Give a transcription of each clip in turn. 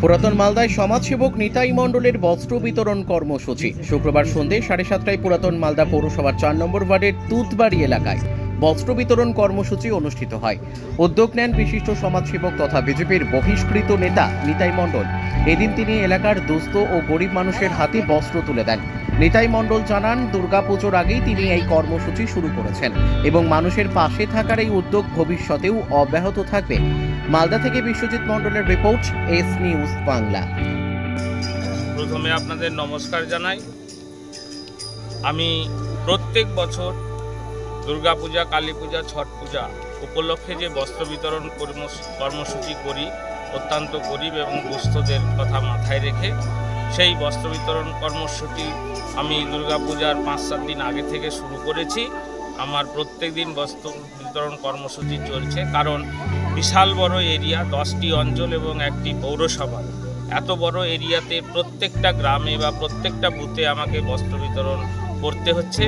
পুরাতন মালদায় সমাজসেবক নিতাই মণ্ডলের বস্ত্র বিতরণ কর্মসূচি। শুক্রবার সন্ধে সাড়ে সাতটায় পুরাতন মালদা পৌরসভার চার নম্বর ওয়ার্ডের তুতবাড়ি এলাকায় বস্ত্র বিতরণ কর্মসূচি অনুষ্ঠিত হয়। উদ্যোগ নেন বিশিষ্ট সমাজসেবক তথা বিজেপির বহিষ্কৃত নেতা নিতাই মণ্ডল। এদিন তিনি এলাকার দুস্থ ও গরিব মানুষের হাতে বস্ত্র তুলে দেন। নিতাই মণ্ডল জানান, দুর্গাপুজোর আগেই তিনি এই কর্মসূচি শুরু করেছেন এবং মানুষের পাশে থাকার এই উদ্যোগ ভবিষ্যতেও অব্যাহত থাকবে। মালদা থেকে বিশ্বজিৎ মণ্ডলের রিপোর্ট, এস নিউজ বাংলা। প্রথমে আপনাদের নমস্কার জানাই। আমি প্রত্যেক বছর দুর্গাপূজা কালী পূজা, ছট পূজা উপলক্ষে যে বস্ত্র বিতরণ কর্মস- কর্মসূচি করি, অত্যন্ত গরিব এবং দুস্থদের কথা মাথায় রেখে সেই বস্ত্র বিতরণ কর্মসূচি আমি দুর্গাপূজার পাঁচ, সাত দিন আগে থেকে শুরু করেছি। আমার প্রত্যেক দিন বস্ত্র বিতরণ কর্মসূচি চলছে, কারণ বিশাল বড় এরিয়া, দশটি অঞ্চল এবং একটি পৌরসভা। এত বড় এরিয়াতে প্রত্যেকটা গ্রামে বা প্রত্যেকটা বুথে আমাকে বস্ত্র বিতরণ করতে হচ্ছে।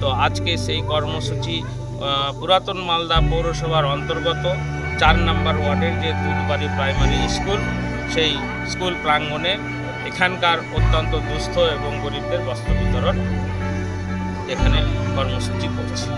তো আজকে সেই কর্মসূচি পুরাতন মালদা পৌরসভার অন্তর্গত চার নম্বর ওয়ার্ডের যে দুধবাড়ি প্রাইমারি স্কুল, সেই স্কুল প্রাঙ্গণে এখানকার অত্যন্ত দুস্থ এবং গরিবদের বস্ত্র বিতরণ এখানে কর্মসূচি করছি।